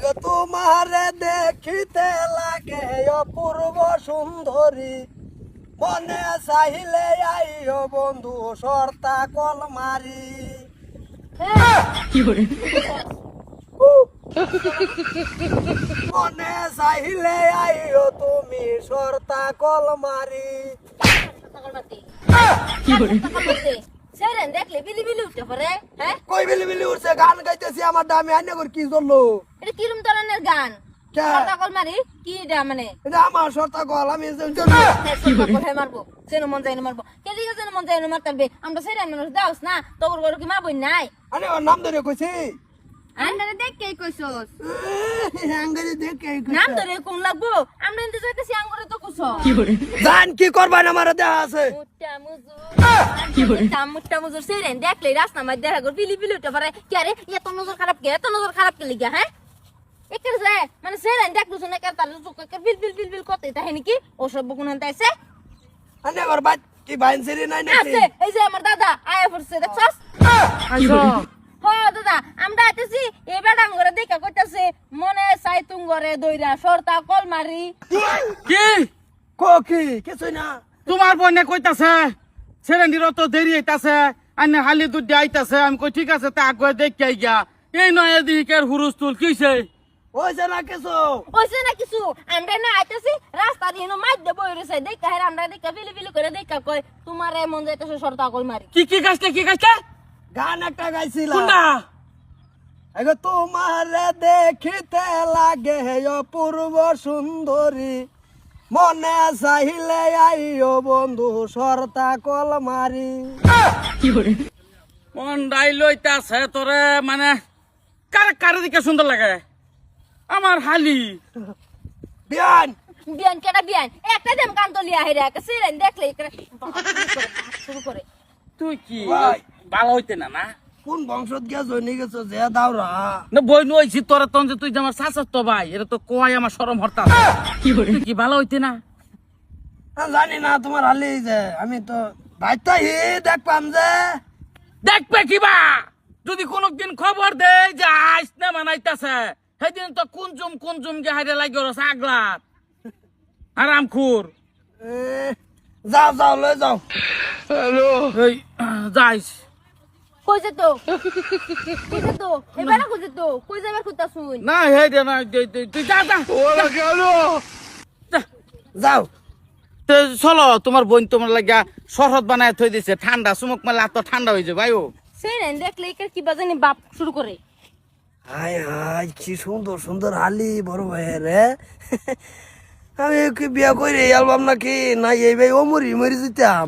আগে তোমারে দেখিতে লাগে অপূর্ব সুন্দরী। মনে চাহিলে আইও বন্ধু সর্তা কল মারি মনে চাহিলে আইও তুমি সর্তা কল মারি দেখলে বিলি বিলি উঠতে পারে হ্যাঁ? কই বিলি বিলি উঠছে? গান গাইতেছি আমার দামি আইনে করে কি চলল এটা কিরম ধরনের গান? সকল মারি কি এটা মানে? এটা আমার সর্তা কল আমি কোথায় মারবো? যেন মন যায় মারবো। কে দিকে যেন মন যায় মারতে পারবে আমরা মানুষ দাওস না। তোর ঘরে কি মা বই নাই? আরে ওর নাম ধরে কইছি। কইছস। আঙ্গারি নাম ধরে কোন লাগবো? আমরা এনতে যাইতেছি আঙ্গুরে তো কুছ। জান কি করবেন আমার দেহা আছে? মুট্টা মুজুর। মুট্টা মুট্টা মুজুর সেরেন দেখলে রাস্তা মাঝ দেখা বিলি বিলি উঠতে পারে কে এত নজর খারাপ কে? এত নজর খারাপ কে লিগা হ্যাঁ? একের যে মানে চোখ কে বিল বিল বিল বিল করতে তাই নাকি? ওসব বকুন আনতাইছে আনে বাদ কি বাইন সিরি নাই নাকি? এই যে আমার দাদা আয়া পড়ছে দেখছস? দাদা আমরা আইতেছি এবার আঙ্গরে দেখা কইতাছে মনে চাই তুঙ্গরে দইরা সরতা কল মারি কি? কো কি কিছুই না। তোমার বোনে কইতাছে সেরেন্ডির তো দেরি হইতাছে আইনে হালি দুধ আইতাছে আমি কই ঠিক আছে তা আগে দেখে গিয়া এই নয় এদিকের হুরুস্তুল কিছে না কিছু ওইছে না কিছু আমরা না আইতেছি রাস্তা দিয়ে মাইর দেবো রয়েছে। দেখা হের আমরা দেখা বিলি বিলি করে দেখা কই তোমার মন যাইতেছে সরতা কল মারি। কি কি গাছটা কি গাছটা গান একটা গাইছিলাম কোনটা? আগে তোমারে দেখিতে লাগে অপূর্ব সুন্দরী। মনে চাহিলে আইও বন্ধু সরতা কল মারি। মন ডাই লইতাছে তোরে মানে কারে কারে দিকে সুন্দর লাগে? আমার হালি। বিয়ান। বিয়ান কেটা বিয়ান? একটা দেম কান তলিয়া হেরে একা সিরেন দেখলে শুরু করে। তুই কি। ভালো হইতে না না? কোন বংশত গিয়া জনি গেছো? যে দাওরা না বই নইছি তোরা তখন যে তুই আমার শাসাস তো ভাই এটা তো কোয়াই আমার সরম হরতা কি বলি কি ভালো হইতে না? জানি না তোমার হালি যে আমি তো ভাইতা হি দেখবাম যে। দেখবে কিবা যদি কোনদিন খবর দে যে আইস না মানাইতাছে সেদিন তো কুনজুম কুনজুম গে হাইরে লাগি রস আগলাত। আরাম খুর। এ, যাও যাও লই যাও। এই যাইস। কই যেত কই যেত এবার কই যেত কই যাবার কথা শুন না হে দে না দে দে তুই যা যা। যা। যাও। তে চলো তোমার বোন তোমার লাগিয়া শরৎ বানায় থই দিছে। ঠান্ডা চুমক মারলে ঠান্ডা হয়ে যায় ভাইও সিরেন দেখলে কি বাজানি বাপ শুরু করে হাই আয় কি সুন্দর সুন্দর হালি, বড় ভাইয়ের আমি কি বিয়া করে অ্যালবাম নাকি? না এই ভাই ও মরি মরি যেতাম।